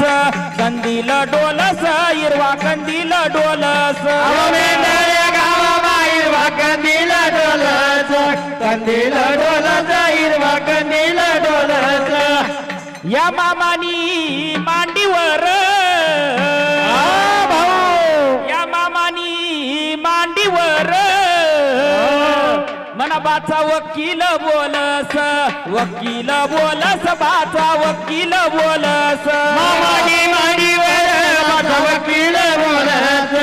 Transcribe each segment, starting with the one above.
डोलस कंदील डोलस हिरवा कंदील डोलस. मेंढ्या गावा हिरवा कंदील डोलत कंदील हिरवा कंदील डोलत या मामानी मांडीवर. भाऊ. या मामानी मांडीवर. मना बाचा वकील बोलस. वकील बोलस बाचा वकील बोलस. मामानी माडीवर माझा वकील बोलत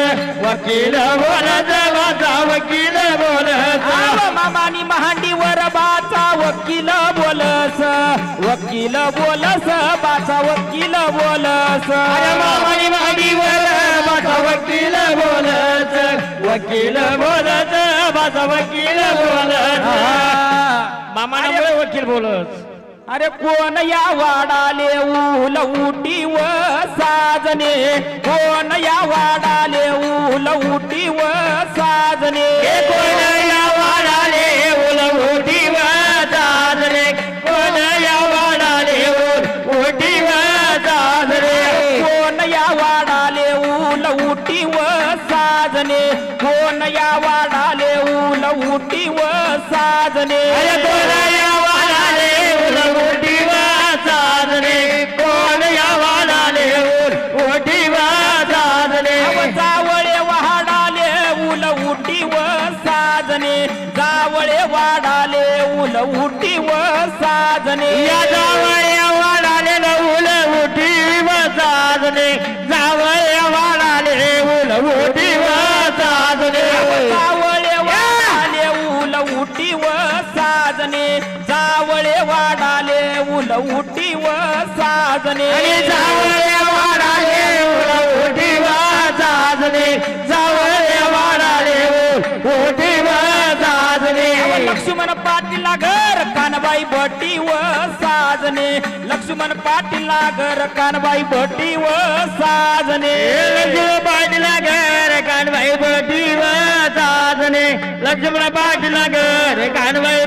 वकील बोलत माझा वकील आव मामानी मांडीवर बाचा वकील बोलस. वकील बोलस बाचा वकील बोलस. मामानी माडीवर माझा वकील बोलत वकील बोलत माझा वकील बोलत मामाने वकील बोलत. अरे कोण या वाडाले ऊल उटी व साजने? कोण या वाडाले ऊल उटी व साजने कोण या वाडाले उल उठी वाजरे कोण या वाडाले उल उठी वाजरे कोण या वाडाले ऊल उटी व साजने? या वाडाले ऊल उटी व साजने. कोण या वाडाले उल उठी वाजरे कोण या वाडाले उल उठी वाजरे अव जावळे वाडाले उल उटी व साजने. जावळे वाडाले उल उटी व साजने. या जावया वाडाले उल उठी वाजरे जावया वाडाले उल उठी वाजरे जावळे वाडाले उल उटी व साजने जावया वाडाले उल उठी वाजरे जावया वाडाले उल उठी वाजरे अव लक्ष्मण पाटील घर कानबाई भट्टी व साजने. लक्ष्मण पाटील घर कानबाई भट्टी व साजने. लक्ष्मण पाटील घर कानबाई बटी साधने लक्ष्मण पाटील घर कानबाई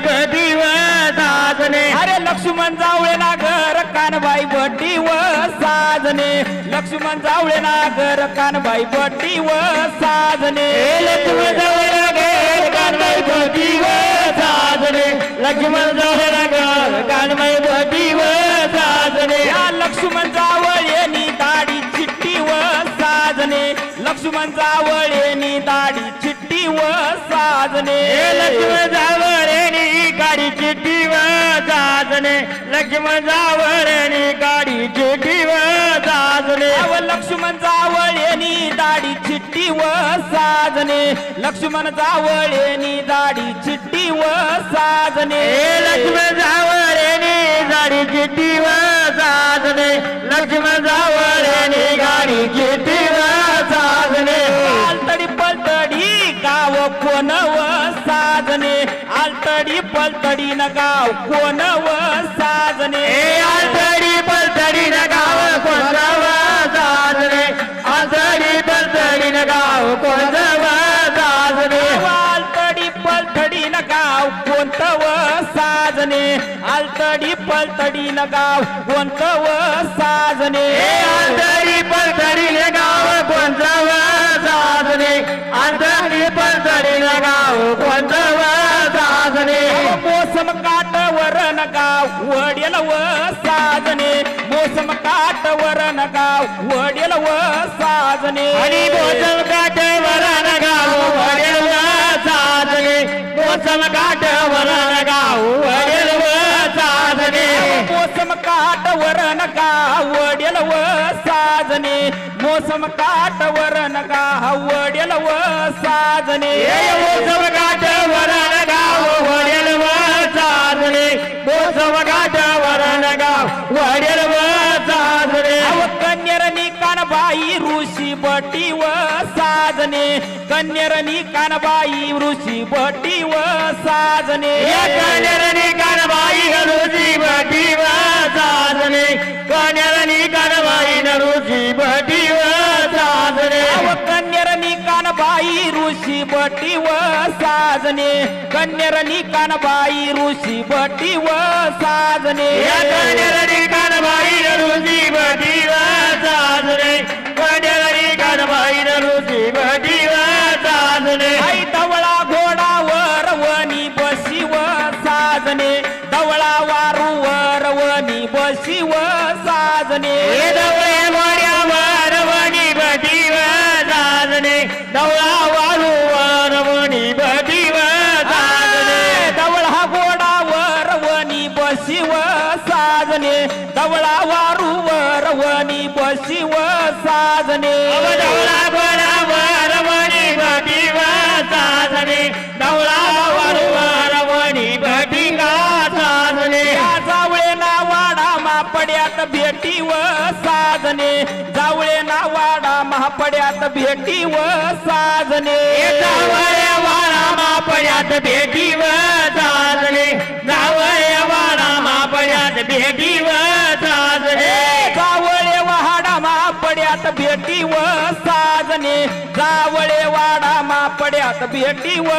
लक्ष्मण जावळे ना घर कानबाई भट्टी व साजने लक्ष्मण जावळे ना घर कानबाई भट्टी व साजने लक्ष्मण जवळ घर कानबाई बटी साधने लक्ष्मण जवळ घर कानबाई बटी साधने या लक्ष्मण जावळेनी दाढी चिट्टी व साजने लक्ष्मण जावळेनी दाढी चिट्टी व साजने. लक्ष्मण जावळेनी गाडी चिठी साधने लक्ष्मण अव लक्ष्मण जावळेनी दाढी चिट्टी व साजने. लक्ष्मण जावळेनी दाढी चिट्टी व साजने. लक्ष्मण जावळेनी चिठी साधने लक्ष्मण पलतडी न गाव कोण व साजने आलतडी पलतडी न गाव कोणताव साधने आलतडी पलतडी न गाव कोणताव साधने आलतडी पलतडी न गाव कोणतं व साजने आलतडी पलतडी न गाव कोणतं व साजने आलतडी पलतडी न गाव कोणताव साधने आलतडी पलतडी न गाव साधने मोसम काट वरण गाव वडेल व साजने. मोसम काट वरण गाव वडेल व साजने. आणि मोसम काठ वरण गाव वडेल साधने मोसम काठ वरण गाव वडेल साधने मोसम काट वरण गाव वडेल व साजने. मोसम काट वरण गाव वडेल व साजने. मोसम काठ वरण गाव वडेल मोसम काठ वरण गाव वडेल साधने अव कन्यरनी कानबाई ऋषी बटी व साजने. कन्यरनी कानबाई ऋषी बटी व साजने. या कन्यारनी कानबाई नरुची बटी व साजने. कन्यरणी कानबाई ऋषी बटी व साजने कन्यरणी कानबाई ऋषी बटी व साजने. कन्यरणी कानबाई ऋषी बटी वणी भटीव साजने दवळा गोडावर वनी बशिव साजने दवळा वारूवर वनी बशिव साजने जावळे ना वाडा महापड्यात भेटी व साजने जावया वाळा मापड्यात भेटीव साजने जावया वाळा मापड्यात भेटीव साजने जावळे वाडा महापड्यात भेटी व साजने जावळे वाडा महापड्यात भेटी व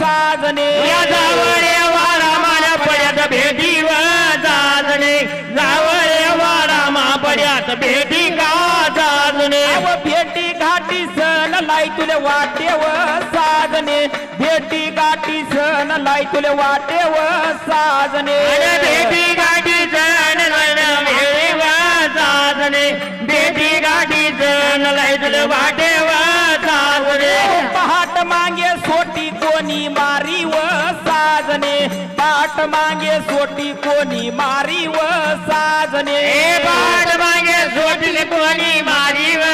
साजने या जावया वाळा मापड्यात भेटीव साजने जावया वाळा मापड्यात भेटी तुले वाटेव साजने भेटी गाठी सण लाई तुले वाटेव साजने अरे भेटी गाठी जण लढ भेटीव साजने भेटी गाठी जण लढ वाटेव साजने पहाट मागे सोटी कोणी मारी व साजने पाट मागे सोटी कोणी मारी व साजने ए बाट मागे सोटली कोणी मारी व